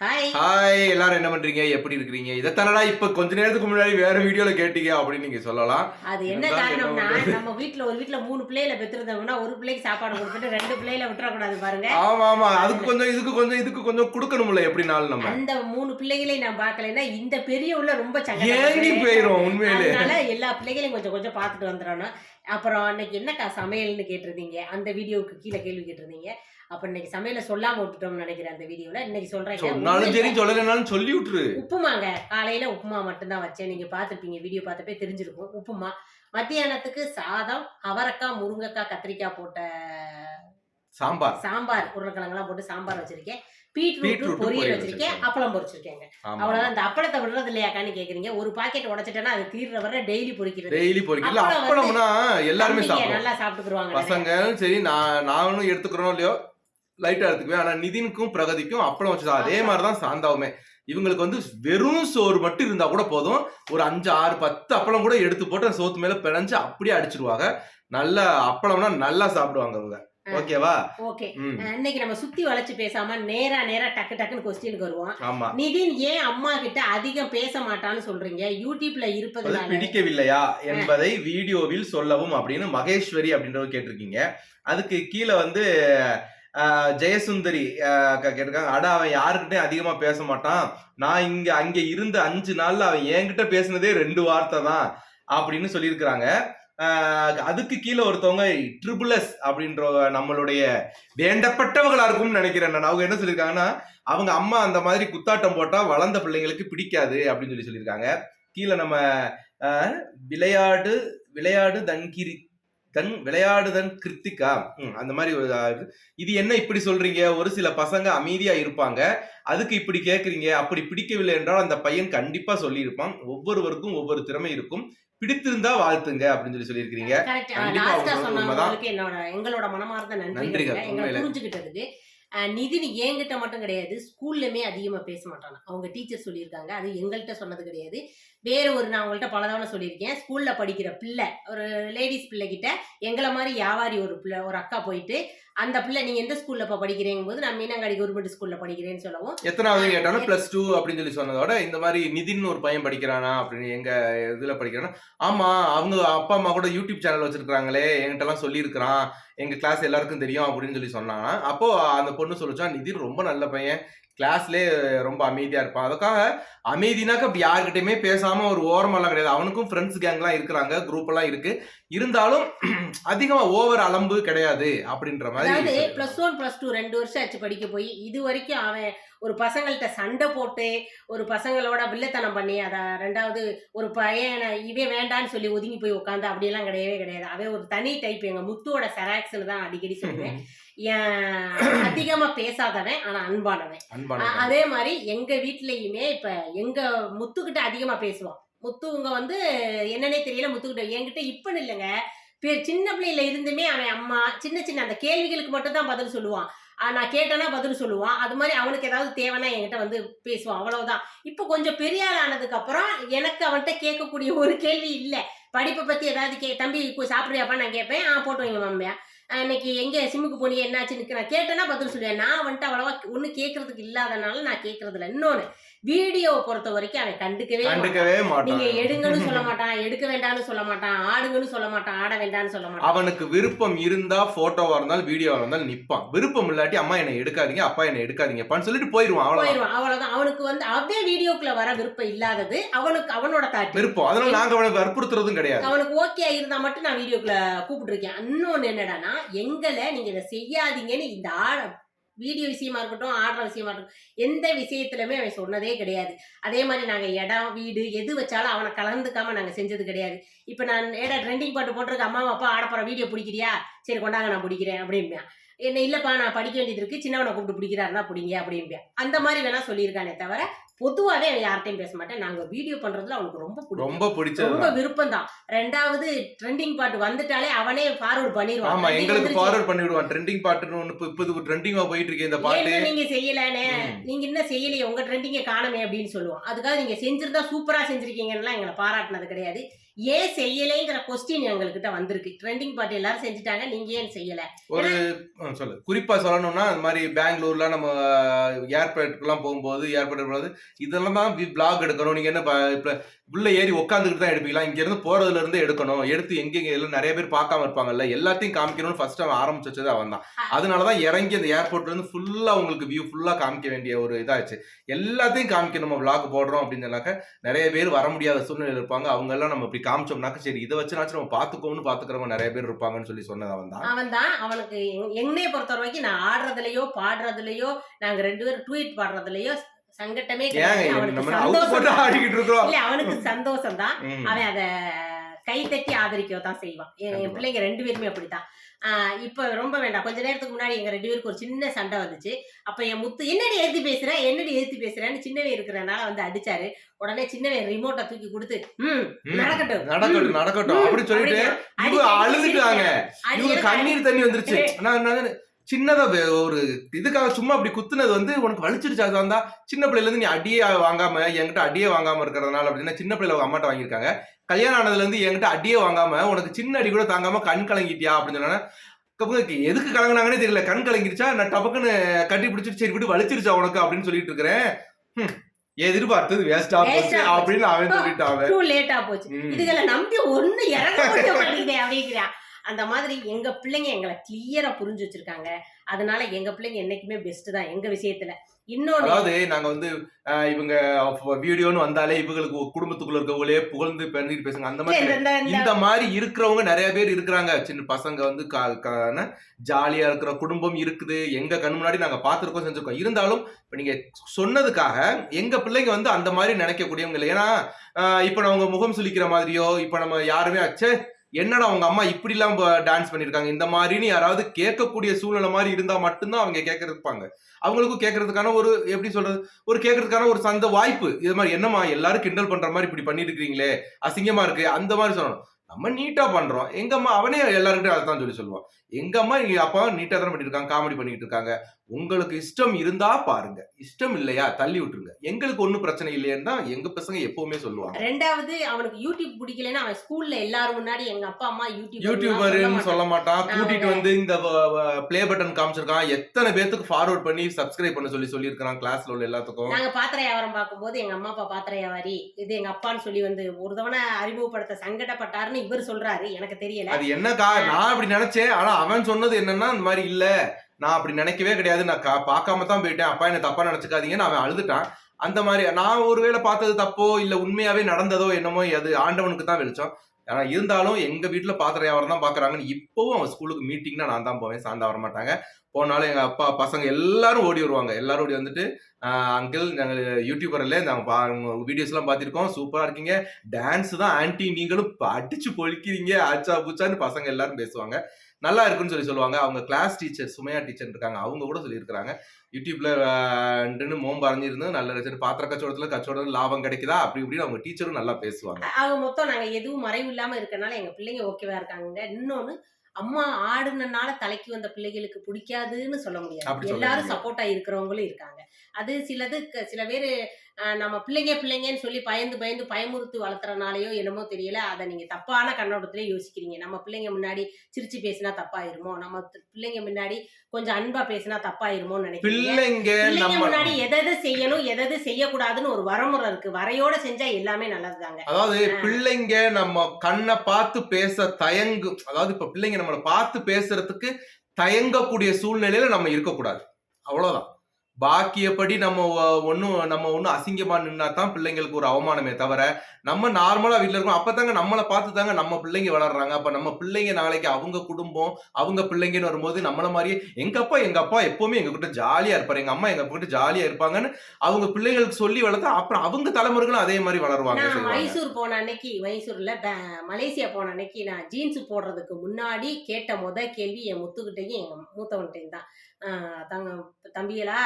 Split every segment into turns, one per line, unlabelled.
Hi
எல்லாரும் என்ன பண்றீங்க? எப்படி இருக்கிறீங்க? இதைத்தானடா இப்ப கொஞ்ச நேரத்துக்கு முன்னாடி வேற வீடியோல கேட்டீங்க அப்படின்னு நீங்க சொல்லலாம்.
அது என்ன காரணம்னா நம்ம வீட்ல ஒரு வீட்ல மூணு பிள்ளைகளை பெற்றிருந்தோம்னா ஒரு பிள்ளைக்கு சாப்பாடு கொடுத்துட்டு ரெண்டு பிள்ளைகளை விட்டுறக்கூடாது பாருங்க.
ஆமா ஆமா அதுக்கு கொஞ்சம் இதுக்கு கொஞ்சம் இதுக்கு கொஞ்சம் கொடுக்கணும்ல எப்படினாலும் நம்ம.
அந்த மூணு பிள்ளைகளை நான் பார்க்கலைன்னா இந்த பெரிய உள்ள ரொம்ப
ஏங்கி போயிரும் உண்மையிலே.
அதனால எல்லா பிள்ளைகளையும் கொஞ்சம் கொஞ்சம் பார்த்துட்டு வந்துடணும். அப்புறம் அன்னைக்கு என்னக்கா சமையல்னு கேட்டிருந்தீங்க? அந்த வீடியோவுக்கு கீழே கேள்வி கேட்டிருந்தீங்க. அப்ப இன்னைக்கு சமையல சொல்லாம விட்டுட்டோம்னு நினைக்கிறேன் அந்த வீடியோல. இன்னைக்கு சொல்றேன்
சரி சொல்லலைனாலும் சொல்லி விட்டுரு.
உப்புமாங்க. காலையில உப்புமா மட்டும்தான் வச்சேன். நீங்க பார்த்துருப்பீங்க வீடியோ பார்த்தப்பே தெரிஞ்சிருக்கும். உப்புமா. மத்தியானத்துக்கு சாதம் அவரைக்காய் முருங்கைக்காய் கத்திரிக்காய் போட்ட
சாம்பார்.
சாம்பார் உருளைக்கிழங்கெல்லாம் போட்டு சாம்பார் வச்சிருக்கேன். பீட்ரூட் பொரியல் வச்சிருக்கேன். அப்பளம் பொரிச்சிருக்கேங்க. அவ்வளவுதான். இந்த அப்பளத்தை விடுறது இல்லையாக்கான்னு கேக்குறீங்க. ஒரு பாக்கெட் உடைச்சிட்டேன்னா அது தீர்ற வரை டெய்லி பொரிக்கிறது.
டெய்லி பொரிக்கல அப்பளம்னா எல்லாருமே சாப்பிடுவோம்.
நல்லா சாப்பிட்டுக்குருவாங்க நிறைய.
பசங்க சரி நான் நானும் எடுத்துக்கிறோம் இல்லையோ? லைட்டா எடுத்துக்குவேன். ஆனா நிதினுக்கும் பிரகதிக்கும் அப்பளம் வச்சு அதே மாதிரிதான் சாந்தாவுமே. இவங்களுக்கு வந்து வெறும் சோறு மட்டும் இருந்தா கூட போதும். ஒரு அஞ்சு ஆறு பத்து அப்பளம் கூட எடுத்து போட்டு அந்த சோத்து மேல பிணைஞ்சு அப்படியே அடிச்சிருவாங்க. நல்ல அப்பளம்னா நல்லா சாப்பிடுவாங்க அவங்க ஓகேவா?
ஓகே. இன்னைக்கு நம்ம சுத்தி வளைச்சு பேசாம நேரா நேரா டக்கு டக்குன்னு கொஸ்டினுக்கு வருவோம்.
ஆமா.
நிதின் ஏன் அம்மா கிட்ட அதிகம் பேச மாட்டான்னு சொல்றீங்க? யூடியூப்ல
அது
இருப்பதுனால
பிடிக்கவில்லையா என்பதை வீடியோவில் சொல்லவும் அப்படின்னு மகேஸ்வரி அப்படின்றவர் கேட்டிருக்கீங்க. அதுக்கு கீழே வந்து ஜெயசுந்தரி கேட்டிருக்காங்க. அட அவன் யாருக்கிட்டையும் அதிகமா பேச மாட்டான். நான் இங்க அங்க இருந்த அஞ்சு நாள்ல அவன் என்கிட்ட பேசினதே ரெண்டு வார்த்தை தான் அப்படின்னு சொல்லியிருக்கிறாங்க. அதுக்கு கீழே ஒருத்தவங்க ட்ரிபிள் எஸ் அப்படின்ற நம்மளுடைய வேண்டப்பட்டவங்களா இருக்கும்னு நினைக்கிறேன் அவங்க என்ன சொல்லியிருக்காங்கன்னா அவங்க அம்மா அந்த மாதிரி குத்தாட்டம் போட்டா வளர்ந்த பிள்ளைங்களுக்கு பிடிக்காது அப்படின்னு சொல்லி சொல்லியிருக்காங்க. கீழே நம்ம விளையாடு விளையாடு தன்கிரி தன் விளையாடுதன் கிருத்திகா. அந்த மாதிரி ஒரு இது. என்ன இப்படி சொல்றீங்க? ஒரு சில பசங்க அமைதியா இருப்பாங்க. அதுக்கு இப்படி கேக்குறீங்க? அப்படி பிடிக்கவில்லை என்றால் அந்த பையன் கண்டிப்பா சொல்லியிருப்பான். ஒவ்வொருவருக்கும் ஒவ்வொரு திறமை இருக்கும். பிடித்திருந்தா வாழ்த்துங்க அப்படின்னு சொல்லி உண்மைதான்.
என்னோட எங்களோட மனமார்ந்த
நன்றிகள்,
எங்களை. புரிஞ்சுக்கிட்டதுக்கு. நிதின் என்கிட்ட மட்டும் கிடையாது. ஸ்கூல்லயுமே அதிகமா பேச மாட்டாங்க. அவங்க டீச்சர் சொல்லியிருக்காங்க. அது எங்கள்கிட்ட சொன்னது கிடையாது. வேற ஒரு நான் உங்கள்கிட்ட பல தவணை சொல்லியிருக்கேன். ஸ்கூல்ல படிக்கிற பிள்ளை ஒரு லேடிஸ் பிள்ளை கிட்ட எங்களை மாதிரி வியாபாரி ஒரு பிள்ளை ஒரு அக்கா போயிட்டு அந்த பிள்ளை நீங்க எந்த ஸ்கூல்ல இப்ப படிக்கிறீங்க போது நான் மீனங்காடி கவர்மெண்ட் ஸ்கூல்ல படிக்கிறேன்னு சொல்லவும்.
எத்தனாவது கேட்டாலும் பிளஸ் டூ அப்படின்னு சொல்லி சொன்னதோட இந்த மாதிரி நிதின் ஒரு பையன் படிக்கிறானா அப்படின்னு எங்க இதுல படிக்கிறானா? ஆமா அவங்க அப்பா அம்மா கூட யூடியூப் சேனல் வச்சிருக்காங்களே என்கிட்ட எல்லாம் சொல்லியிருக்கிறான். எங்க கிளாஸ் எல்லாருக்கும் தெரியும் அப்படின்னு சொல்லி சொன்னாங்க அப்போ அந்த பொண்ணு சொல்லிச்சா நிதின் ரொம்ப நல்ல பையன். கிளாஸ்லேயே ரொம்ப அமைதியா இருப்பான். அதுக்காக அமைதினாக்க அப்படி யாருக்கிட்டையுமே பேசாம ஒரு ஓரமெல்லாம் கிடையாது. அவனுக்கும் ஃப்ரெண்ட்ஸ் கேங்லாம் இருக்கிறாங்க குரூப் எல்லாம் இருக்கு. இருந்தாலும் அதிகமா ஓவர் அலம்பு கிடையாது அப்படின்ற மாதிரி.
பிளஸ் ஒன் பிளஸ் டூ ரெண்டு வருஷம் ஆச்சு படிக்க போய். இது வரைக்கும் அவன் ஒரு பசங்கள்கிட்ட சண்டை போட்டு ஒரு பசங்களோட வில்லத்தனம் பண்ணி அத ரெண்டாவது ஒரு பையனை இவன் வேண்டான்னு சொல்லி ஒதுங்கி போய் உட்காந்து அப்படியெல்லாம் கிடையவே கிடையாது. அவன் ஒரு தனி டைப் எங்க முத்துவோட செராக்ஸ்னு தான் அடிக்கடி சொல்லுவேன். அதிகமா பேசாதவன் ஆனா அன்பானவன். அதே மாதிரி எங்க வீட்லயுமே இப்ப எங்க முத்துக்கிட்ட அதிகமா பேசுவான் முத்துவங்க வந்து என்னன்னே தெரியல முத்துக்கிட்ட என்கிட்ட இப்பன்னு இல்லைங்க. சின்ன பிள்ளையில இருந்துமே அவன் அம்மா சின்ன சின்ன அந்த கேள்விகளுக்கு மட்டும் தான் பதில் சொல்லுவான். நான் கேட்டேன்னா பதில் சொல்லுவான். அது மாதிரி அவனுக்கு ஏதாவது தேவைன்னா என்கிட்ட வந்து பேசுவான். அவ்வளவுதான். இப்போ கொஞ்சம் பெரிய ஆள் ஆனதுக்கு அப்புறம் எனக்கு அவன்கிட்ட கேட்கக்கூடிய ஒரு கேள்வி இல்லை. படிப்பை பத்தி ஏதாவது கே தம்பி சாப்பிடுறியாப்பா? நான் கேட்பேன். ஆ போட்டு வைங்க மம்மியா இன்னைக்கு எங்கே சிம்முக்கு போனீங்க? என்னாச்சுன்னு நான் கேட்டேன்னா பதில் சொல்லுவேன். நான் வந்துட்டு அவ்வளோவா ஒன்றும் கேட்கறதுக்கு இல்லாதனால நான் கேட்கறதில்ல இன்னொன்று வீடியோவை பொறுத்த வரைக்கும் அவன் கண்டுக்கவே மாட்டான்.
கண்டுக்கவே
நீங்க
மாட்டான்
எடுங்கன்னு சொல்ல மாட்டான் எடுக்க வேண்டாம்னு சொல்ல மாட்டான் ஆடுங்கன்னு சொல்ல மாட்டான் ஆட வேண்டாம்னு சொல்ல மாட்டான்.
அவனுக்கு விருப்பம் இருந்தா போட்டோவா இருந்தாலும் வீடியோவா இருந்தாலும் நிப்பான். விருப்பம் இல்லாட்டி அம்மா என்னை எடுக்காதீங்க அப்பா என்னை எடுக்காதீங்கப்பான்னு சொல்லிட்டு போயிருவான்
போயிடுவான் அவ்வளவுதான். அவனுக்கு வந்து அப்படியே வீடியோக்குள்ள வர விருப்பம் இல்லாதது அவனுக்கு அவனோட தாட்டு
விருப்பம். அதனால நாங்க அவனை வற்புறுத்துறதும் கிடையாது.
அவனுக்கு ஓகே இருந்தா மட்டும் நான் வீடியோக்குள்ள கூப்பிட்டுருக்கேன். இன்னொன்னு என்னடான்னா எங்களை நீங்க இதை செய்யாதீங்கன்னு இந்த ஆட வீடியோ விஷயமா இருக்கட்டும் ஆடுற விஷயமா இருக்கட்டும் எந்த விஷயத்துலையுமே அவன் சொன்னதே கிடையாது. அதே மாதிரி நாங்க இடம் வீடு எது வச்சாலும் அவனை கலந்துக்காம நாங்க செஞ்சது கிடையாது. இப்ப நான் ஏடா ட்ரெண்டிங் பாட்டு போட்டிருக்க அம்மா அப்பா ஆட போற வீடியோ பிடிக்கிறியா? சரி கொண்டாங்க நான் பிடிக்கிறேன் அப்படின்னா என்ன இல்லப்பா நான் படிக்க வேண்டியது இருக்கு. சின்னவனை கூப்பிட்டு பிடிக்கிறாருன்னா பிடிங்க அப்படின்பேன் அந்த மாதிரி வேணா சொல்லியிருக்கானே தவிர பொதுவாவே அவன் யார்கிட்டயும் பேச மாட்டேன். நாங்க வீடியோ பண்றதுல அவனுக்கு ரொம்ப பிடிக்கும்.
ரொம்ப பிடிச்சது
ரொம்ப விருப்பம் தான் ரெண்டாவது ட்ரெண்டிங் பாட்டு வந்துட்டாலே அவனே ஃபார்வர்ட் பண்ணிடுவான்.
ஆமா எங்களுக்கு. ஃபார்வர்ட் பண்ணி விடுவான் ட்ரெண்டிங் பாட்டுன்னு ஒண்ணு இப்ப- இப்ப இது ட்ரெண்டிங்கா போயிட்டு இருக்கு இந்த பாட்டு.
ஏன்னா நீங்க செய்யலனே
ம்.
நீங்க இன்னும் செய்யலையே உங்க ட்ரெண்டிங்க காணுமே அப்படின்னு சொல்லுவோம் அதுக்காக நீங்க செஞ்சிருந்தா சூப்பரா செஞ்சிருக்கீங்கன்னு எங்களை பாராட்டினது கிடையாது. ஏன் செய்யலைங்கிற கொஸ்டின் எங்ககிட்ட வந்திருக்கு. ட்ரெண்டிங் பார்ட்டி எல்லாரும் செஞ்சுட்டாங்க நீங்க ஏன் செய்யல?
ஒரு சொல்லு. குறிப்பா சொல்லணும்னா இந்த மாதிரி பெங்களூர்ல நம்ம ஏர்போர்ட்டுக்குலாம் போகும்போது ஏர்போர்ட் போகும்போது இதெல்லாம் தான் பிளாக் எடுக்கணும். நீங்க என்ன உள்ள ஏறி உட்காந்துக்கிட்டு தான் எடுப்பீங்களா? இங்க இருந்து போறதுல இருந்து எடுக்கணும். எடுத்து எங்க எல்லாம் நிறைய பேர் பார்க்காம இருப்பாங்கல்ல எல்லாத்தையும் காமிக்கணும்னு ஃபர்ஸ்ட் அவன் ஆரம்பிச்சு வச்சது அவன் தான் அதனாலதான் இறங்கி அந்த ஏர்போர்ட்ல இருந்து ஃபுல்லா உங்களுக்கு வியூ ஃபுல்லா காமிக்க வேண்டிய ஒரு இதாச்சு. எல்லாத்தையும் காமிக்க நம்ம vlog போடுறோம் அப்படின்னு சொன்னாக்க நிறைய பேர் வர முடியாத சூழ்நிலையில் இருப்பாங்க. அவங்க எல்லாம் நம்ம இப்படி காமிச்சோம்னாக்க சரி இதை வச்சுனாச்சும் நம்ம பாத்துக்கோம்னு பாத்துக்கிறவங்க நிறைய பேர் இருப்பாங்கன்னு சொல்லி சொன்னது அவன் தான்
அவன் தான் அவனுக்கு என்னைய பொறுத்த வரைக்கும் நான் ஆடுறதுலயோ பாடுறதுலயோ நாங்க ரெண்டு பேரும் ட்வீட் பாடுறதுலயோ சங்கட்டமே இல்ல அவனுக்கு சந்தோஷம் தான். அவன் அத கை தட்டி ஆதரிக்க தான் செய்வான் என். பிள்ளைங்க ரெண்டு பேருமே அப்படித்தான். ஆஹ் இப்ப ரொம்ப வேண்டாம். கொஞ்ச நேரத்துக்கு முன்னாடி எங்க ரெண்டு பேருக்கு ஒரு சின்ன சண்டை வந்துச்சு. அப்ப என் முத்து என்னடி எழுதி பேசுற? என்னடி எழுதி பேசுறேன்னு சின்னவே இருக்கிறனால வந்து அடிச்சாரு. உடனே சின்னவே ரிமோட்டை தூக்கி கொடுத்து ம். நடக்கட்டும்.
நடக்கட்டும் நடக்கட்டும். அப்படி சொல்லிட்டு அழுதுட்டாங்க. கண்ணீர் தண்ணி வந்துருச்சு. நான் நான் சின்னதா வே- ஒரு இதுக்காக சும்மா அப்படி குத்துனது வந்து உனக்கு வலிச்சிருச்சு அது வந்தா சின்ன பிள்ளைல இருந்து நீ அடியே வாங்காம என்கிட்ட அடியே வாங்காம இருக்கிறதுனால அப்படின்னா சின்ன பிள்ளைல அவங்க அம்மாட்ட வாங்கியிருக்காங்க. கல்யாணம் ஆனதுல இருந்து என்கிட்ட அடியே வாங்காம உனக்கு சின்ன அடி கூட தாங்காம கண் கலங்கிட்டியா அப்படின்னு சொன்னா கப்புக்கு எதுக்கு கலங்கினாங்கன்னே தெரியல கண் கலங்கிருச்சா? நான் டபக்குன்னு கட்டி பிடிச்சிட்டு சரி விட்டு வலிச்சிருச்சா உனக்கு? அப்படின்னு சொல்லிட்டு இருக்கிறேன். எதிர்பார்த்தது வேஸ்டா போச்சு. அப்படின்னு அவன் சொல்லிட்டான்.
இதுகளை நம்பி ஒண்ணு இறங்க முடிய மாட்டேங்குதே அப்படிங்கிறான். அந்த மாதிரி எங்க பிள்ளைங்க எங்களை கிளியரா புரிஞ்சு வச்சிருக்காங்க. அதனால எங்க பிள்ளைங்க என்னைக்குமே பெஸ்ட் தான் எங்க விஷயத்துல. இன்னொன்னு
அதாவது நாங்க வந்து இவங்க வீடியோன்னு வந்தாலே இவங்களுக்கு குடும்பத்துக்குள்ள இருக்கவங்களே புகழ்ந்து பண்ணிட்டு பேசுங்க. அந்த மாதிரி
இந்த-
மாதிரி இருக்கிறவங்க நிறைய பேர் இருக்கிறாங்க. சின்ன பசங்க வந்து ஜாலியா இருக்கிற குடும்பம் இருக்குது. எங்க கண் முன்னாடி நாங்க பார்த்திருக்கோம் செஞ்சிருக்கோம். இருந்தாலும் இப்ப நீங்க சொன்னதுக்காக எங்க பிள்ளைங்க வந்து அந்த மாதிரி நினைக்கக்கூடியவங்க இல்லை. ஏன்னா இப்ப நான் உங்க முகம் சுளிக்கிற மாதிரியோ இப்ப நம்ம யாருமே அச்சே என்னடா அவங்க அம்மா இப்படி எல்லாம் டான்ஸ் பண்ணியிருக்காங்க இந்த மாதிரின்னு யாராவது கேட்கக்கூடிய சூழ்நிலை மாதிரி இருந்தா மட்டும்தான் அவங்க கேட்கறதுப்பாங்க. அவங்களுக்கும் கேட்கறதுக்கான ஒரு எப்படி சொல்றது ஒரு கேட்கறதுக்கான ஒரு சந்த வாய்ப்பு. இது மாதிரி என்னம்மா எல்லாரும் கிண்டல் பண்ற மாதிரி இப்படி பண்ணிட்டு இருக்கீங்களே? அசிங்கமா இருக்கு. அந்த மாதிரி சொல்லணும். நம்ம நீட்டா பண்றோம். எங்க அம்மா அவனே எல்லாருக்கிட்டையும் அதான் சொல்லி சொல்லுவான் எங்க அம்மா எங்க அப்பா நீட்டா தானே பண்ணிட்டு இருக்காங்க காமெடி பண்ணிட்டு இருக்காங்க. உங்களுக்கு இஷ்டம் இருந்தா பாருங்க. இஷ்டம் இல்லையா தள்ளி விட்டுருங்க. எங்களுக்கு ஒண்ணும் பிரச்சனை இல்லையேன்னு தான் எங்க பசங்க எப்பவுமே சொல்லுவாங்க.
ரெண்டாவது அவனுக்கு யூடியூப் பிடிக்கலன்னா அவன் ஸ்கூல்ல எல்லாரும் முன்னாடி எங்க அப்பா அம்மா யூடியூப்
யூடியூபர்னு சொல்ல மாட்டான். கூட்டிட்டு வந்து இந்த ப்ளே பட்டன் காமிச்சிருக்கான். எத்தனை பேத்துக்கு ஃபார்வர்ட் பண்ணி சப்ஸ்கிரைப் பண்ண சொல்லி சொல்லியிருக்கான் கிளாஸ்ல உள்ள எல்லாத்துக்கும்.
நாங்க பாத்திர வியாபாரம் பார்க்கும்போது எங்க அம்மா அப்பா பாத்திர வியாபாரி இது எங்க அப்பான்னு சொல்லி வந்து ஒரு தவணை அறிமுகப்படுத்த சங்கடப்பட்டாருன்னு இவர் சொல்றாரு எனக்கு தெரியல.
அது என்னக்கா? நான் அப்படி நினைச்சேன். ஆனா அவன் சொன்னது என்னன்னா இந்த மாதிரி இல்ல. நான் அப்படி நினைக்கவே கிடையாது. நான் கா- பார்க்காம தான் போயிட்டேன். அப்பா என்ன தப்பா நினைச்சுக்காதீங்கன்னு அவன் அழுதுட்டான். அந்த மாதிரி நான் ஒருவேளை பார்த்தது தப்போ இல்ல உண்மையாவே நடந்ததோ என்னமோ அது ஆண்டவனுக்கு தான் வெளிச்சம். ஆனால் இருந்தாலும் எங்கள் வீட்டில் பாத்திர வியாபாரம் தான் பார்க்குறாங்கன்னு இப்போவும் அவன் ஸ்கூலுக்கு மீட்டிங்னா நான் தான் போவேன். சாந்தா வர மாட்டாங்க போனாலும் எங்கள் அப்பா பசங்க எல்லாரும் ஓடி வருவாங்க. எல்லாரும் ஓடி வந்துட்டு அங்கிள் நாங்கள் யூடியூபரில் நாங்கள் பா வீடியோஸ்லாம் பார்த்துருக்கோம் சூப்பராக இருக்கீங்க. டான்ஸ் தான் ஆன்டி நீங்களும் அடிச்சு பொழிக்கிறீங்க. ஆச்சா பூச்சான்னு பசங்க எல்லாரும் பேசுவாங்க. நல்லா இருக்குன்னு சொல்லி சொல்லுவாங்க. அவங்க கிளாஸ் டீச்சர் சுமையா டீச்சர் இருக்காங்க. அவங்க கூட சொல்லியிருக்கிறாங்க. யூடியூப்ல மோம் பறஞ்சிருந்து நல்ல சரி பாத்திர கச்சவடத்துல கச்சவடம் லாபம் கிடைக்குதா? அப்படி இப்படின்னு அவங்க டீச்சரும் நல்லா பேசுவாங்க.
ஆக மொத்தம் நாங்க எதுவும் மறைவு இல்லாம இருக்கனால எங்க பிள்ளைங்க ஓகேவா இருக்காங்க இன்னொன்னு அம்மா ஆடுனனால தலைக்கு வந்த பிள்ளைகளுக்கு பிடிக்காதுன்னு சொல்ல முடியாது. எல்லாரும். சப்போர்ட்டா இருக்கிறவங்களும் இருக்காங்க. அது சிலது சில பேர் நம்ம பிள்ளைங்க பிள்ளைங்கன்னு சொல்லி பயந்து பயந்து பயமுறுத்தி வளர்த்துறனாலயோ என்னமோ தெரியல. அதை நீங்க தப்பான கண்ணோட்டத்திலே யோசிக்கிறீங்க. நம்ம பிள்ளைங்க முன்னாடி சிரிச்சு பேசினா தப்பாயிருமோ? நம்ம பிள்ளைங்க முன்னாடி கொஞ்சம் அன்பா பேசினா தப்பாயிருமோன்னு நினைக்கிறீங்க?
பிள்ளைங்க
முன்னாடி எதை செய்யணும் எதை செய்யக்கூடாதுன்னு ஒரு வரமுறை இருக்கு. வரையோட செஞ்சா எல்லாமே நல்லதுதாங்க.
அதாவது பிள்ளைங்க நம்ம கண்ணை பார்த்து பேச தயங்கு அதாவது இப்ப பிள்ளைங்க நம்மளை பார்த்து பேசுறதுக்கு தயங்கக்கூடிய சூழ்நிலையில நம்ம இருக்கக்கூடாது. அவ்வளவுதான். பாக்கியப்படி நம்ம ஒன்றும் நம்ம ஒன்றும் அசிங்கமா நின்னா தான் பிள்ளைங்களுக்கு ஒரு அவமானமே தவிர நம்ம நார்மலா வீட்டில் இருக்கோம். அப்பதாங்க நம்மளை பார்த்து தாங்க நம்ம பிள்ளைங்க வளர்றாங்க. அப்ப நம்ம பிள்ளைங்க நாளைக்கு அவங்க குடும்பம் அவங்க பிள்ளைங்கன்னு வரும்போது நம்மள மாதிரியே எங்க அப்பா எங்க அப்பா எப்பவுமே எங்க கிட்ட ஜாலியா இருப்பாரு. எங்க அம்மா எங்க கிட்ட ஜாலியா இருப்பாங்கன்னு அவங்க பிள்ளைங்களுக்கு சொல்லி வளர்த்தா அப்புறம் அவங்க தலைமுறைகளும் அதே மாதிரி வளருவாங்க.
மைசூர் போன அன்னைக்கு மைசூர்ல மலேசியா போன அன்னைக்கு நான் ஜீன்ஸ் போடுறதுக்கு முன்னாடி கேட்ட முத கேள்வி என் முத்துக்கிட்டையும் எங்க மூத்தவன்கிட்டையும் தான். தங்க தம்பிகளா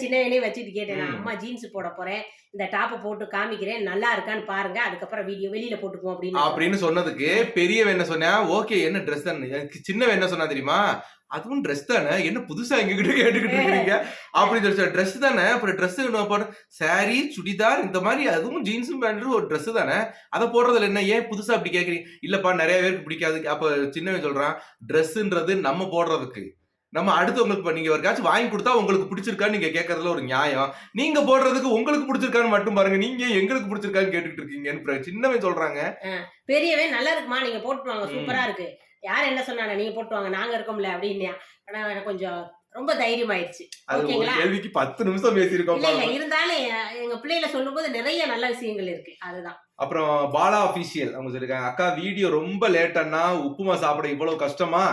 சின்னவனையும் வச்சுட்டு கேட்டேன் நான். அம்மா ஜீன்ஸ் போட போறேன். இந்த டாப்பை போட்டு காமிக்கிறேன். நல்லா இருக்கான்னு பாருங்க. அதுக்கப்புறம் வீடியோ வெளியில போட்டுக்குவோம் அப்படின்னு
அப்படின்னு சொன்னதுக்கு பெரியவன் என்ன சொன்னா ஓகே என்ன ட்ரெஸ் தானே? சின்னவன் என்ன சொன்னா தெரியுமா அதுவும் ட்ரெஸ் தானே? என்ன புதுசா எங்ககிட்ட கேட்டுக்கிட்டு இருக்கீங்க அப்படின்னு சொல்லி ட்ரெஸ் தானே? அப்புறம் ட்ரெஸ் போட சாரி சுடிதார் இந்த மாதிரி அதுவும் ஜீன்ஸும் பேண்ட்டும் ஒரு ட்ரெஸ் தானே? அதை போடுறதுல என்ன? ஏன் புதுசா அப்படி கேக்குறீங்க? இல்லப்பா நிறைய பேருக்கு பிடிக்காது. அப்ப சின்னவன் சொல்றான் ட்ரெஸ்ன்றது நம்ம போடுறதுக்கு. நம்ம அடுத்தவங்களுக்கு இப்ப நீங்க ஒருக்காச்சும் வாங்கி கொடுத்தா உங்களுக்கு பிடிச்சிருக்கான்னு நீங்க கேட்கறதுல ஒரு நியாயம். நீங்க போடுறதுக்கு உங்களுக்கு பிடிச்சிருக்கான்னு மட்டும் பாருங்க. நீங்க எங்களுக்கு பிடிச்சிருக்கான்னு கேட்டுட்டு இருக்கீங்கன்னு சின்னவன் சொல்றாங்க.
பெரியவன் நல்லா இருக்குமா? நீங்க போட்டு வாங்க.
ம்.
சூப்பரா இருக்கு. யார் என்ன சொன்னாங்க? நீங்க போட்டு வாங்க. நாங்க இருக்கோம்ல அப்படின்னு ஆனா எனக்கு கொஞ்சம் ரொம்ப
ஒரு
ஓகேங்களா?
கேள்விக்கு பத்து நிமிஷம் பேசியிருக்கோம்
இல்ல. இருந்தாலும் எங்க பிள்ளைகளை சொல்லும்போது நிறைய நல்ல விஷயங்கள் இருக்கு. அதுதான்.
அப்புறம் பாலா அபிஷியல் அவங்க சொல்லிருக்காங்க அக்கா வீடியோ ரொம்ப லேட்டன்னா உப்புமா சாப்பிட இவ்வளவு கஷ்டமா?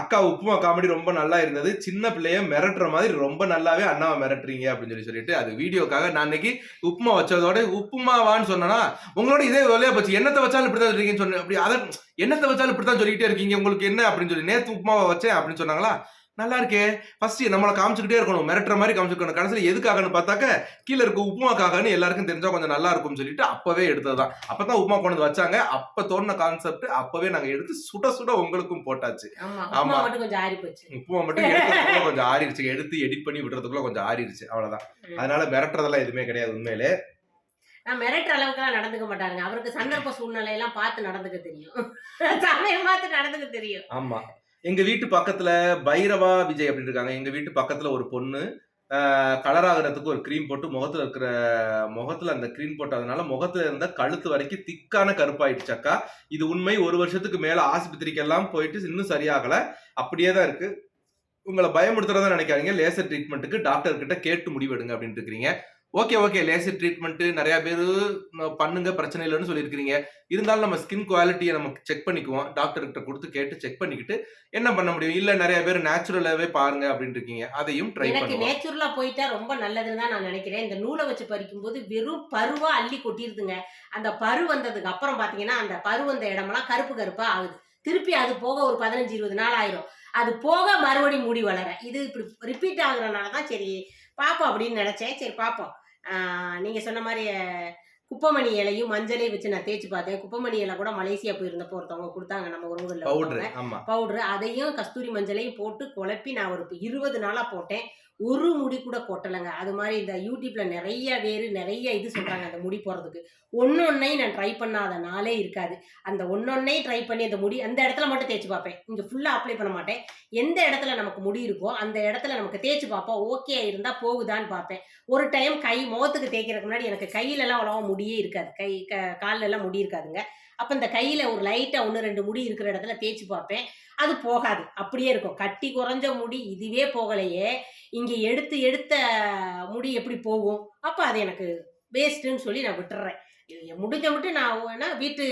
அக்கா உப்புமா காமெடி ரொம்ப நல்லா இருந்தது. சின்ன பிள்ளைய மிரட்டுற மாதிரி ரொம்ப நல்லாவே அண்ணாவை மிரட்டுறீங்க அப்படின்னு சொல்லி சொல்லிட்டு அது வீடியோக்காக நான் இன்னைக்கு உப்புமா வச்சதோட உப்புமாவான்னு சொன்னா உங்களோட இதே வேலையா போச்சு. என்னத்தை வச்சாலும் இப்படிதான் சொல்றீங்கன்னு சொன்னேன். அப்படி அதை என்னத்தை வச்சாலும் இப்படிதான் சொல்லிக்கிட்டே இருக்கீங்க. உங்களுக்கு என்ன அப்படின்னு சொல்லி நேற்று உப்புமாவை வச்சேன் அப்படின்னு சொன்னாங்களா? நல்லா இருக்கே ஃபர்ஸ்ட் நம்மளை காமிச்சுக்கிட்டே இருக்கணும். மிரட்டுற மாதிரி காமிச்சுக்கணும். கடைசியில் எதுக்காகன்னு பார்த்தாக்க கீழே இருக்க உப்புமாக்காகன்னு எல்லாருக்கும் தெரிஞ்சா கொஞ்சம் நல்லா இருக்கும்னு சொல்லிட்டு அப்பவே எடுத்ததுதான். அப்பதான் உப்புமா கொண்டு வச்சாங்க. அப்ப தோணுன கான்செப்ட் அப்பவே நாங்க எடுத்து சுட சுட உங்களுக்கும் போட்டாச்சு.
ஆமா. உப்புமா மட்டும்
எடுக்கிறதுக்குள்ள கொஞ்சம் ஆறிடுச்சு. எடுத்து எடிட் பண்ணி விடுறதுக்குள்ள கொஞ்சம் ஆறிடுச்சு. அவ்வளவுதான்.
ம்.
அதனால மிரட்டுறதெல்லாம் எதுவுமே கிடையாது உண்மையிலே.
நான் மிரட்டுற அளவுக்குலாம் நடந்துக்க மாட்டாருங்க. அவருக்கு சந்தர்ப்ப சூழ்நிலை எல்லாம் பார்த்து நடந்துக்க தெரியும். சமயம் பார்த்து நடந்துக்க தெரியும்.
ஆமா. எங்க வீட்டு பக்கத்துல பைரவா விஜய் அப்படின்னு இருக்காங்க. எங்க வீட்டு பக்கத்துல ஒரு பொண்ணு கலர் ஆகுறதுக்கு ஒரு க்ரீம் போட்டு முகத்துல இருக்கிற முகத்துல அந்த க்ரீம் போட்டதுனால முகத்துல இருந்த கழுத்து வரைக்கும் திக்கான கருப்பாயிடுச்சு அக்கா. இது உண்மை. ஒரு வருஷத்துக்கு மேல ஆஸ்பத்திரிக்கெல்லாம் போயிட்டு இன்னும் சரியாகல. அப்படியே தான் இருக்கு. உங்களை பயமுடுத்துறதா நினைக்காதீங்க. லேசர் ட்ரீட்மெண்ட்டுக்கு டாக்டர் கிட்ட கேட்டு முடிவெடுங்க அப்படின்ட்டு இருக்கிறீங்க. ஓகே ஓகே லேசர் ட்ரீட்மெண்ட் நிறைய பேர் பண்ணுங்க பிரச்சனை இல்லைன்னு சொல்லியிருக்கிறீங்க. இருந்தாலும் நம்ம ஸ்கின் குவாலிட்டியை நம்ம செக் பண்ணிக்குவோம். டாக்டர் கிட்ட கொடுத்து கேட்டு செக் பண்ணிக்கிட்டு என்ன பண்ண முடியும்? இல்ல நிறைய பேர் நேச்சுரலாவே பாருங்க அப்படின்னு இருக்கீங்க. அதையும் ட்ரை
எனக்கு
பண்ணுவோம்.
நேச்சுரலா போயிட்டா ரொம்ப நல்லதுன்னு தான் நான் நினைக்கிறேன். இந்த நூலை வச்சு பறிக்கும் போது வெறும் பருவா அள்ளி கொட்டிருதுங்க. அந்த பரு வந்ததுக்கு அப்புறம் பாத்தீங்கன்னா அந்த பரு வந்த இடமெல்லாம் கருப்பு கருப்பா ஆகுது. திருப்பி அது போக ஒரு பதினஞ்சு இருபது நாள் ஆயிரும். அது போக மறுபடியும் முடி வளர. இது இப்படி ரிப்பீட் ஆகுறதுனால தான் சரி பார்ப்போம் அப்படின்னு நினைச்சேன். சரி பார்ப்போம் ஆஹ் நீங்க சொன்ன மாதிரி குப்பமணி இலையும் மஞ்சளையும் வச்சு நான் தேய்ச்சி பார்த்தேன். குப்பமணி இலை கூட மலேசியா போயிருந்தப்போ ஒருத்தவங்க கொடுத்தாங்க. நம்ம உறவுகளில்
பவுடர்
பவுடர் அதையும் கஸ்தூரி மஞ்சளையும் போட்டு குழப்பி நான் ஒரு இருபது நாளா போட்டேன். ஒரு முடி கூட கொட்டலைங்க. அது மாதிரி இந்த யூடியூப்ல நிறைய பேர் நிறைய இது சொல்றாங்க அந்த முடி போறதுக்கு ஒன்னொன்னையும் நான் ட்ரை பண்ணாத நாளே இருக்காது. அந்த ஒன்னொன்னையும் ட்ரை பண்ணி அந்த முடி அந்த இடத்துல மட்டும் தேய்ச்சி பார்ப்பேன். இங்க ஃபுல்லா அப்ளை பண்ண மாட்டேன். எந்த இடத்துல நமக்கு முடி இருக்கோ அந்த இடத்துல நமக்கு தேய்ச்சி பார்ப்போம் ஓகே இருந்தா போகுதான்னு பார்ப்பேன். ஒரு டைம் கை முகத்துக்கு தேய்க்கிறதுக்கு முன்னாடி எனக்கு கையில எல்லாம் அவ்வளவா முடியே இருக்காது. கை க கால்ல எல்லாம் முடி இருக்காதுங்க. அப்ப இந்த கையில ஒரு லைட்டா ஒன்று ரெண்டு முடி இருக்கிற இடத்துல தேய்ச்சி பார்ப்பேன். அது போகாது. அப்படியே இருக்கும். கட்டி குறைஞ்ச முடி இதுவே போகலையே. இங்க எடுத்து எடுத்த முடி எப்படி போகும்? அப்ப அது எனக்கு வேஸ்ட்டுன்னு சொல்லி நான் விட்டுறேன். முடிஞ்ச மட்டும் நான் வேணா வீட்டு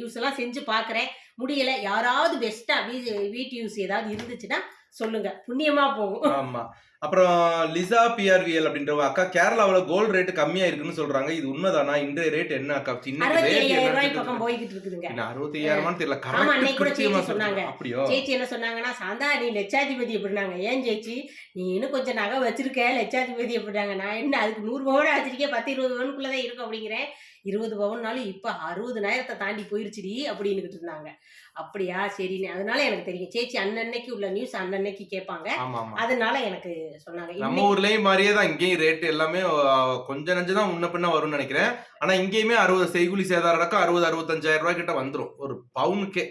யூஸ் எல்லாம் செஞ்சு பார்க்குறேன். முடியல. யாராவது பெஸ்டா வீ வீட்டு யூஸ் ஏதாவது இருந்துச்சுன்னா சொல்லுங்க. புண்ணியமா போகும்.
ஆமா. அப்புறம் லிசா பிஆர்விஎல் அப்படின்றவங்க அக்கா கேரளாவுல கோல்டு ரேட் கம்மியா இருக்குன்னு சொல்றாங்க. இது உண்மைதானா? இன்றைய ரேட் என்ன அக்கா? சின்ன
அறுபத்தி
ஐயாயிரமான்னு தெரியல. கரெக்ட்
சொன்னாங்க.
அப்படியோ.
சேச்சி என்ன சொன்னாங்கன்னா சாந்தா நீ லட்சாதிபதி அப்படின்னாங்க ஏன் சேச்சி நீ இன்னும் கொஞ்சம் நகை வச்சிருக்க லட்சாதிபதி அப்படின்னாங்க நான் என்ன அதுக்கு நூறு பவுன் வச்சிருக்கேன் பத்து இருபது பவுனுக்குள்ளதான் இருக்கும் அப்படிங்கிறேன். இருபது பவுன்னாலும் இப்ப அறுபதுனாயிரத்தை தாண்டி போயிருச்சுடி அப்படின்னுகிட்டு இருந்தாங்க. அப்படியா? சரின்னு. அதனால எனக்கு தெரியும். சேச்சி அன்னன்னைக்கு உள்ள நியூஸ் அன்னன்னைக்கு கேட்பாங்க. அதனால எனக்கு சொன்னாங்க.
நம்ம ஊர்லயும் மாதிரியே தான் இங்கேயும் ரேட் எல்லாமே கொஞ்சம் நஞ்சு தான் முன்ன பின்ன வரும்னு நினைக்கிறேன். ஆனா இங்கேயுமே அறுபது செய்குலி சேதாரம் அடக்கம் அறுபது அறுபத்தஞ்சாயிரம் ரூபாய் கிட்ட வந்துரும். ஒரு பவுனுக்கே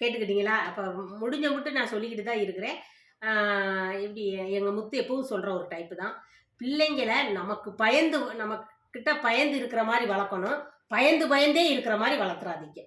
கேட்டுக்கிட்டீங்களா? அப்போ முடிஞ்ச மட்டும் நான் சொல்லிக்கிட்டு தான் இருக்கிறேன். இப்படி எங்கள் முத்து எப்பவும் சொல்கிற ஒரு டைப்பு தான். பிள்ளைங்களை நமக்கு பயந்து நமக்கிட்ட பயந்து இருக்கிற மாதிரி வளர்க்கணும். பயந்து பயந்தே இருக்கிற மாதிரி வளர்த்துறாதீங்க.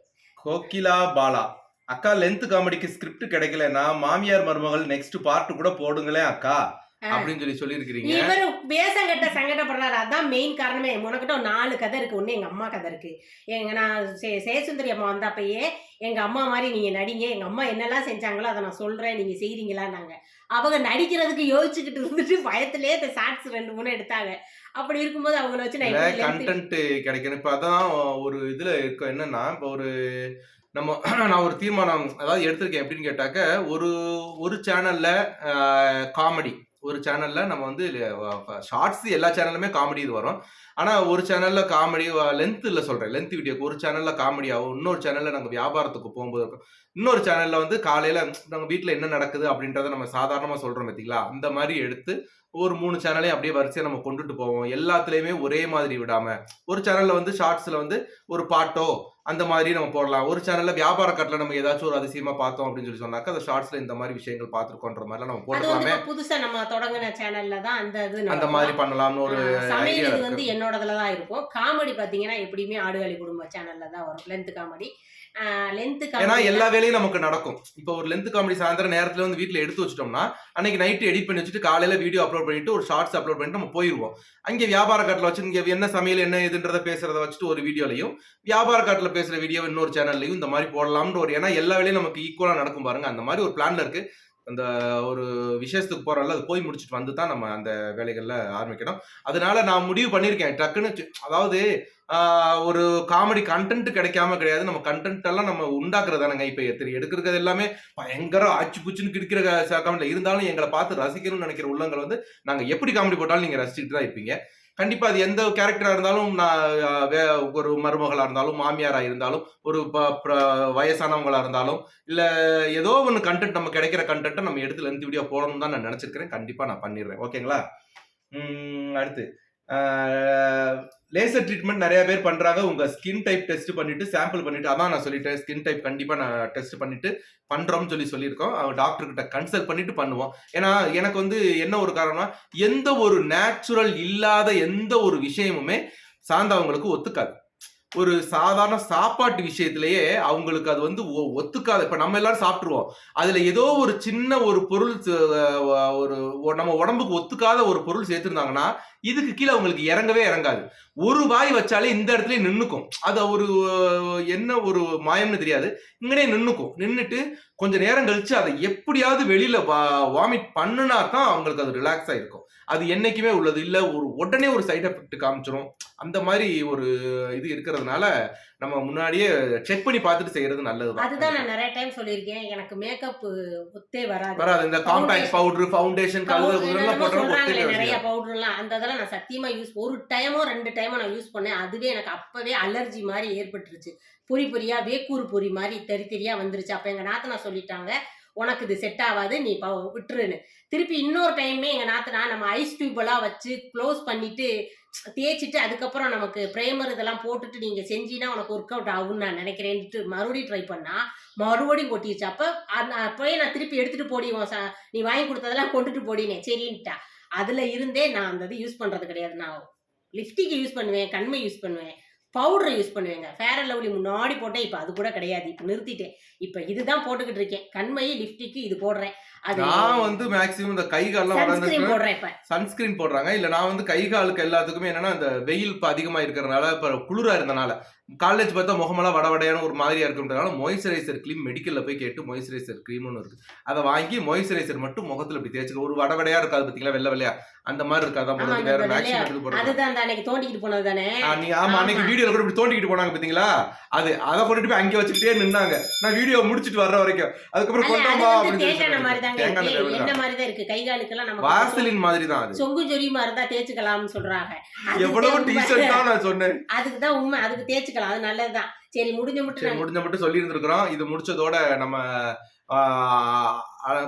கோகிலா பாலா. அக்கா லென்த் காமெடிக்கு ஸ்கிரிப்ட் கிடைக்கலன்னா மாமியார் மருமகள் நெக்ஸ்ட் பார்ட் கூட போடுங்களேன் அக்கா. அப்படின்னு சொல்லி சொல்லியிருக்கிறீங்க.
இவர் பேசங்கட்ட சங்கடப்படுறாரு. அதான் மெயின் காரணமே. உனக்கிட்ட நாலு கதை இருக்கு. ஒன்று எங்கள் அம்மா கதை இருக்கு. எங்க நான் சே சேசுந்தரி அம்மா வந்தப்பயே எங்கள் அம்மா மாதிரி நீங்கள் நடிங்க. எங்கள் அம்மா என்னெல்லாம் செஞ்சாங்களோ அதை நான் சொல்கிறேன் நீங்கள் செய்கிறீங்களான்னாங்க அவங்க நடிக்கிறதுக்கு யோசிச்சுக்கிட்டு இருந்துட்டு பயத்திலே இந்த ஷார்ட்ஸ் ரெண்டு மூணு எடுத்தாங்க. அப்படி இருக்கும்போது அவங்கள வச்சு நான்
கண்டென்ட் கிடைக்கணும். இப்ப அதான் ஒரு இதுல இருக்க என்னன்னா இப்ப ஒரு நம்ம நான் ஒரு தீர்மானம் அதாவது எடுத்திருக்கேன். எப்படின்னு கேட்டாக்க ஒரு ஒரு சேனல்ல காமெடி ஒரு சேனல்ல நம்ம வந்து ஷார்ட்ஸ் எல்லா சேனலுமே காமெடி இது வரும். ஆனா ஒரு சேனல்ல காமெடி லென்த் இல்ல சொல்றேன். லென்த் வீடியோக்கு ஒரு சேனல்ல காமெடி ஆகும் இன்னொரு சேனல்ல நாங்க வியாபாரத்துக்கு போகும்போது இருக்கும். இன்னொரு சேனல்ல வந்து காலையில நம்ம வீட்டுல என்ன நடக்குது அப்படின்றத நம்ம சாதாரணமா சொல்றோம் பாத்தீங்களா? அந்த மாதிரி எடுத்து ஒரு மூணு சேனலையும் அப்படியே வரிசையாக நம்ம கொண்டுட்டு போவோம். எல்லாத்துலயுமே ஒரே மாதிரி விடாம. ஒரு சேனல்ல வந்து ஷார்ட்ஸ்ல வந்து ஒரு பாட்டோ அந்த மாதிரி நம்ம போடலாம். ஒரு சேனல்ல வியாபார கட்டில நம்ம ஏதாச்சும் ஒரு அதிசயமா பார்த்தோம் அப்படின்னு சொல்லி சொன்னாக்க அந்த ஷார்ட்ஸ்ல இந்த மாதிரி விஷயங்கள் பார்த்திருக்கோன்ற மாதிரி நம்ம போட்டுக்கலாமே.
புதுசா நம்ம தொடங்கின சேனல்ல தான் அந்த இது
அந்த. மாதிரி பண்ணலாம்னு ஒரு
சமையல் இது வந்து என்னோடதுல தான் இருக்கும். காமெடி பாத்தீங்கன்னா எப்படியுமே ஆடுகளி குடும்ப சேனல்ல தான் வரும். லென்த் காமெடி
ஏன்னா எல்லா வேலையும் நமக்கு நடக்கும். இப்போ ஒரு லென்த் காமெடி சாயந்தரம் நேரத்துல வந்து வீட்ல எடுத்து வச்சிட்டோம்னா அன்னைக்கு நைட்டு எடிட் பண்ணி வச்சுட்டு காலையில வீடியோ அப்லோட் பண்ணிட்டு ஒரு ஷார்ட்ஸ் அப்லோட் பண்ணிட்டு நம்ம போயிருவோம். அங்கே வியாபார காட்டில் வச்சு இங்க என்ன சமையல் என்ன இதுன்றத பேசுறத வச்சுட்டு ஒரு வீடியோலையும் வியாபார காட்டில் பேசுற வீடியோ இன்னொரு சேனல்லையும் இந்த மாதிரி போடலாம்னு ஒரு ஏன்னா எல்லா வேலையும் நமக்கு ஈக்குவலா நடக்கும் பாருங்க. அந்த மாதிரி ஒரு பிளான்ல இருக்கு. அந்த ஒரு விசேஷத்துக்கு போறோம்ல அது போய் முடிச்சுட்டு வந்து தான் நம்ம அந்த வேலைகள்ல ஆரம்பிக்கணும். அதனால நான் முடிவு பண்ணியிருக்கேன். டக்குன்னு அதாவது ஒரு காமெடி கண்டென்ட் கிடைக்காம கிடையாது. நம்ம கண்டென்ட் எல்லாம் நம்ம உண்டாக்குறது தானங்க. இப்போ எத்தனை எடுக்கிறது எல்லாமே பயங்கர ஆச்சு புச்சுன்னு கிடைக்கிற காமெடியில் இருந்தாலும் எங்களை பார்த்து ரசிக்கணும்னு நினைக்கிற உள்ளங்கள் வந்து நாங்கள் எப்படி காமெடி போட்டாலும் நீங்கள் ரசிச்சுட்டு தான் இருப்பீங்க. கண்டிப்பா அது எந்த கேரக்டரா இருந்தாலும் நான் வே- ஒரு மருமகளா இருந்தாலும் மாமியாரா இருந்தாலும் ஒரு ப- வயசானவங்களா இருந்தாலும் இல்ல ஏதோ ஒன்று கண்டென்ட் நம்ம கிடைக்கிற கண்டென்ட்டை நம்ம எடுத்து லென்த் வீடியோ போடணும் தான் நான் நினைச்சிருக்கிறேன். கண்டிப்பா நான் பண்ணிடுறேன். ஓகேங்களா உம், அடுத்து. லேசர் ட்ரீட்மெண்ட் நிறைய பேர் பண்றாங்க. உங்க ஸ்கின் டைப் டெஸ்ட் பண்ணிட்டு சாம்பிள் பண்ணிட்டு அதான் நான் சொல்லிட்டேன். ஸ்கின் டைப் கண்டிப்பா நான் டெஸ்ட் பண்ணிட்டு பண்றோம்னு சொல்லி சொல்லியிருக்கோம். டாக்டர் கிட்ட கன்சல்ட் பண்ணிட்டு பண்ணுவோம். ஏன்னா எனக்கு வந்து என்ன ஒரு காரணம்னா எந்த ஒரு நேச்சுரல் இல்லாத எந்த ஒரு விஷயமுமே சார்ந்தவங்களுக்கு ஒத்துக்காது. ஒரு சாதாரண சாப்பாட்டு விஷயத்திலேயே அவங்களுக்கு அது வந்து ஒ- ஒத்துக்காது. இப்ப நம்ம எல்லாரும் சாப்பிட்டுருவோம். அதுல ஏதோ ஒரு சின்ன ஒரு பொருள் ஒரு நம்ம உடம்புக்கு ஒத்துக்காத ஒரு பொருள் சேர்த்திருந்தாங்கன்னா இதுக்கு கீழே அவங்களுக்கு இறங்கவே இறங்காது. ஒரு வாய் வச்சாலே இந்த இடத்துல நின்றுக்கும் அது ஒரு என்ன ஒரு மாயம்னு தெரியாது. இங்கனே நின்றுக்கும் நின்றுட்டு கொஞ்சம் நேரம் கழிச்சு அதை எப்படியாவது வெளியில வாமிட் பண்ணுனா தான் அவங்களுக்கு அது ரிலாக்ஸ் ஆயிருக்கும் அது என்னைக்குமே உள்ளது இல்லை ஒரு உடனே ஒரு சைட் எஃபெக்ட் காமிச்சிரும். அந்த மாதிரி ஒரு இது இருக்கிறதுனால நம்ம முன்னாடியே செக் பண்ணி பார்த்துட்டு செய்யறது நல்லது
அதுதான் நான் நிறைய டைம் சொல்லியிருக்கேன். எனக்கு மேக்கப் ஒத்தே வராது.
வராது. இந்த காம்பாக்ட் பவுடர் ஃபவுண்டேஷன் கலர் இதெல்லாம் ஒத்தே
நிறைய பவுடர்லாம் அந்த இதெல்லாம் நான் சத்தியமா யூஸ் ஒரு டைமோ ரெண்டு டைமோ நான் யூஸ் பண்ணேன். அதுவே எனக்கு அப்பவே அலர்ஜி மாதிரி ஏற்பட்டுருச்சு. பொறி பொரியா வேக்கூர் பொறி மாதிரி தெரி தெரியா வந்துருச்சு. அப்ப எங்க நாத்தனா சொல்லிட்டாங்க உனக்கு இது செட் ஆகாது நீ விட்டுருன்னு. திருப்பி இன்னொரு டைமே எங்க நாத்தனா நம்ம ஐஸ் டியூப் எல்லாம் வச்சு க்ளோஸ் பண்ணிட்டு தேய்ச்சிட்டு அதுக்கப்புறம் நமக்கு ப்ரைமர் இதெல்லாம் போட்டுட்டு நீங்கள் செஞ்சின்னா உனக்கு ஒர்க் அவுட் ஆகும்னு நான் நினைக்கிறேன்ட்டு மறுபடியும் ட்ரை பண்ணால் மறுபடியும் கொட்டிடுச்சு அப்போ அந்த- நான் திருப்பி எடுத்துகிட்டு போடிவோம் சா நீ வாங்கி கொடுத்ததெல்லாம் கொண்டுட்டு போடினேன் சரின்ட்டா அதில் இருந்தே நான் அந்த இது யூஸ் பண்ணுறது கிடையாது. நான் லிப்டிக் யூஸ் பண்ணுவேன் கண்மை யூஸ் பண்ணுவேன் பவுடர் யூஸ் பண்ணுவேங்க. ஃபேர் அண்ட் லவ்லி முன்னாடி போட்டேன் இப்போ அது கூட கிடையாது. இப்போ நிறுத்திட்டேன். இப்போ இதுதான் போட்டுக்கிட்டு இருக்கேன். கண்மையை லிப்டிக்கு இது போடுறேன்.
நான் வந்து மேக்ஸிமம் இந்த கை கால்லாம் வளர்ந்து சன்ஸ்கிரீன் போடுறாங்க. இல்ல நான் வந்து கை காலுக்கு எல்லாத்துக்குமே என்னன்னா இந்த வெயில் இப்ப அதிகமா இருக்கிறதுனால இப்ப குளிரா இருந்தனால காலேஜ் பார்த்தா முகமெல்லாம் வடவடையான ஒரு மாதிரியா இருக்குன்றதுனால மாய்ஸ்சரைசர் க்ரீம் மெடிக்கல்ல போய் கேட்டு மாய்ஸ்சரைசர் க்ரீம் ஒன்று இருக்கு. அதை வாங்கி மாய்ஸ்சரைசர் மட்டும் முகத்துல இப்படி தேய்ச்சிக்க. ஒரு வடவடையா இருக்காது பாத்தீங்களா வெள்ளை வெள்ளையா. அந்த மாதிரி இருக்காது போடுறது வேற மேக்ஸிமம் எடுத்து போடுறது
அதுதான் அந்த அன்னைக்கு தோண்டிக்கிட்டு போனது தானே?
ஆ, நீ ஆமா அன்னைக்கு. வீடியோல கூட இப்படி தோண்டிக்கிட்டு போனாங்க பாத்தீங்களா அது அதை கொண்டுட்டு போய் அங்கே வச்சுக்கிட்டே நின்னாங்க. நான் வீடியோ முடிச்சிட்டு வர்ற வரைக்கும். அதுக்கப்புறம் கொண்டாமா அப்படின்னு
மாதிரி
தான்.
மாதிரி தான்
வாசலின் மாதிரி தான் அது.
சொங்கு ஜொலியுமா இருந்தா தேய்ச்சுக்கலாம்னு சொல்றாங்க.
எவ்வளவு
தான் உண்மை.
டீசெண்டா நான் சொன்னேன்.
அதுக்கு தான் உண்மை. அதுக்கு தேய்ச்சுக்கலாம். அது நல்லதுதான். சரி முடிஞ்ச மட்டும்
முடிஞ்ச மட்டும் சொல்லி இருந்திருக்கிறோம் இது முடிச்சதோட நம்ம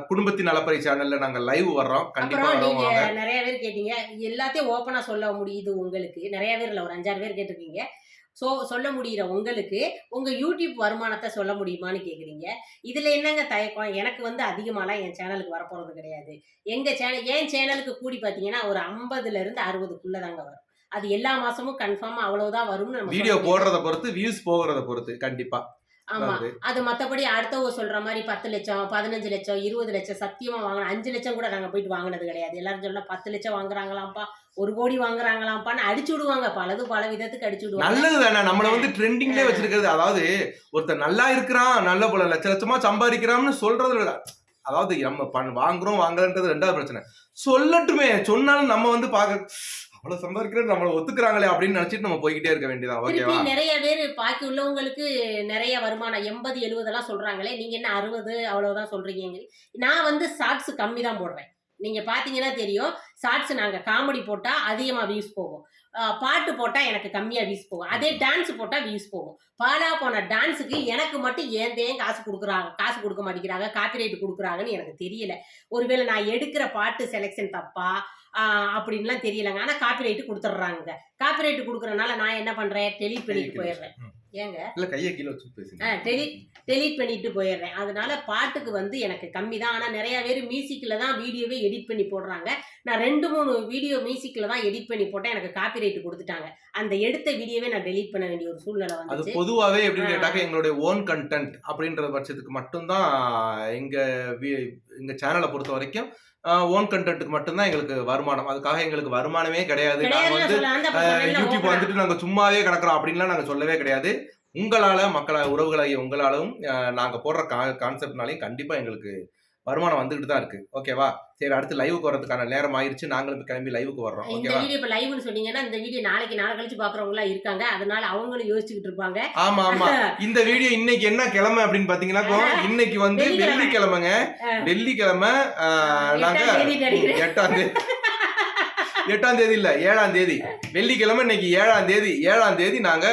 குடும்பத்தின் நலப்பறை சேனல்ல நாங்க லைவ் வர்றோம். கண்டிப்பா
நீங்க நிறைய பேர் கேட்டீங்க. எல்லாத்தையும் ஓப்பனா சொல்ல முடியுது உங்களுக்கு. நிறைய பேர் இல்ல ஒரு அஞ்சாறு பேர் கேட்டிருக்கீங்க. ஸோ சொல்ல முடியிற உங்களுக்கு உங்க யூடியூப் வருமானத்தை சொல்ல முடியுமான்னு கேக்குறீங்க. இதுல என்னங்க தயக்கம்? எனக்கு வந்து அதிகமாலாம் என் சேனலுக்கு வரப்போறது கிடையாது. எங்க சேனல் என் சேனலுக்கு கூடி பாத்தீங்கன்னா ஒரு ஐம்பதுல இருந்து அறுபதுக்குள்ள தாங்க வரும். அது எல்லா மாசமும் கன்ஃபார்மா அவ்வளவுதான் வரும்னு நம்ம
வீடியோ. போடுறத பொறுத்து வியூஸ் போகிறத பொறுத்து கண்டிப்பா.
ஆமா. அது மத்தபடி அடுத்தவங்க சொல்ற மாதிரி பத்து லட்சம் பதினஞ்சு லட்சம் இருபது லட்சம் சத்தியமா வாங்கணும் அஞ்சு லட்சம் கூட நாங்க போயிட்டு வாங்கினது கிடையாது. எல்லாரும் சொல்ல பத்து லட்சம் வாங்குறாங்களாம்ப்பா ஒரு கோடி வாங்குறாங்களாம்ப்பான்னு அடிச்சு விடுவாங்க. பலதும் பல விதத்துக்கு அடிச்சு விடுவாங்க.
நல்லது தானே. நம்மள வந்து ட்ரெண்டிங்லேயே வச்சிருக்கிறது. அதாவது ஒருத்தர் நல்லா இருக்கிறான் நல்ல போல லட்ச லட்சமா சம்பாதிக்கிறான்னு சொல்றது அதாவது நம்ம பண் வாங்குறோம் வாங்கலன்றது ரெண்டாவது பிரச்சனை. சொல்லட்டுமே. சொன்னாலும் நம்ம வந்து பார்க்க அவ்வளவு சம்பாதிக்கிறது நம்மள ஒத்துக்கிறாங்களே அப்படின்னு நினைச்சிட்டு நம்ம போய்கிட்டே இருக்க வேண்டியதான் ஓகேவா?
நிறைய பேர் பாக்கி உள்ளவங்களுக்கு நிறைய வருமானம் எண்பது எழுபது எல்லாம் சொல்றாங்களே நீங்க என்ன அறுபது அவ்வளவுதான் சொல்றீங்க நான் வந்து ஷார்ட்ஸ் கம்மி தான் போடுறேன் நீங்க பாத்தீங்கன்னா தெரியும் ஷார்ட்ஸ் நாங்க காமெடி போட்டா அதிகமா வியூஸ் போகும். பாட்டு போட்டா எனக்கு கம்மியா வியூஸ் போகும். அதே டான்ஸ் போட்டா வியூஸ் போகும். பாலா போன டான்ஸுக்கு எனக்கு மட்டும் ஏன் தேன் காசு கொடுக்குறாங்க காசு கொடுக்க மாட்டேங்கிறாங்க காப்பிரைட் கொடுக்குறாங்கன்னு எனக்கு தெரியல. ஒருவேளை நான் எடுக்கிற பாட்டு செலெக்ஷன் தப்பா? அப்படின்லாம் தெரியலங்க. ஆனா காப்பிரைட் கொடுத்துட்றாங்க காப்பிரைட் கொடுக்குறனால நான் என்ன பண்றேன்? டெலிட் பண்ணிட்டு போயிடுறேன். ஏங்க?
இல்ல கையை கீழே வச்சு பேசுங்க.
டெலிட் டெலீட் பண்ணிட்டு போயிடுறேன். அதனால பாட்டுக்கு வந்து எனக்கு கம்மி தான். ஆனால் நிறைய பேர் மியூசிக்கில் தான் வீடியோவே எடிட் பண்ணி போடுறாங்க. நான் ரெண்டு மூணு வீடியோ மியூசிக்கில் தான் எடிட் பண்ணி போட்டேன். எனக்கு காப்பிரைட் கொடுத்துட்டாங்க. அந்த எடுத்த வீடியோவே நான் டெலீட் பண்ண வேண்டிய ஒரு சூழ்நிலை
அது
வந்துச்சு.
பொதுவாவே எப்படின்னு. கேட்டாக்க எங்களுடைய ஓன் கண்டென்ட் அப்படின்ற பட்சத்துக்கு மட்டும்தான் எங்க எங்க சேனலை பொறுத்த வரைக்கும் ஓன் கண்டென்ட்டுக்கு மட்டும்தான் எங்களுக்கு வருமானம். அதுக்காக எங்களுக்கு வருமானமே கிடையாது. நாங்க
கிடையாதுன்னு
வந்து யூடியூப். வந்துட்டு நாங்க சும்மாவே கிடக்குறோம் அப்படின்லாம் நாங்க சொல்லவே கிடையாது. உங்களால மக்கள உறவுகளாகிய உங்களாலும் நாங்க போடுற கான்செப்ட்னாலையும் கண்டிப்பா எங்களுக்கு வருமானம் வந்துகிட்டு தான் இருக்கு. ஓகேவா சரி அடுத்து லைவுக்கு வரதுக்கான நேரம் ஆயிருச்சு. நாங்களும் இப்ப கிளம்பி லைவுக்கு வர்றோம்.
இந்த வீடியோ இப்ப லைவ்னு சொன்னீங்கன்னா இந்த வீடியோ நாளைக்கு நாளை கழிச்சு பாக்குறவங்க எல்லாம் இருக்காங்க. அதனால அவங்களும் யோசிச்சுக்கிட்டு இருப்பாங்க.
ஆமா ஆமா. இந்த வீடியோ இன்னைக்கு என்ன கிழமை அப்படின்னு பாத்தீங்கன்னா இன்னைக்கு வந்து
வெள்ளிக்கிழமை.
வெள்ளிக்கிழமைங்க. வெள்ளிக்கிழமை நாங்க
எட்டாம் தேதி.
எட்டாம் தேதி இல்ல ஏழாம் தேதி. வெள்ளிக்கிழமை இன்னைக்கு ஏழாம் தேதி. ஏழாம் தேதி நாங்க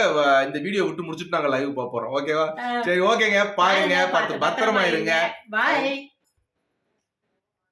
இந்த வீடியோ விட்டு முடிச்சுட்டு நாங்க லைவ் போக போறோம். ஓகேவா சரி ஓகேங்க பாருங்க பார்த்து பத்திரமா இருங்க.
பாய்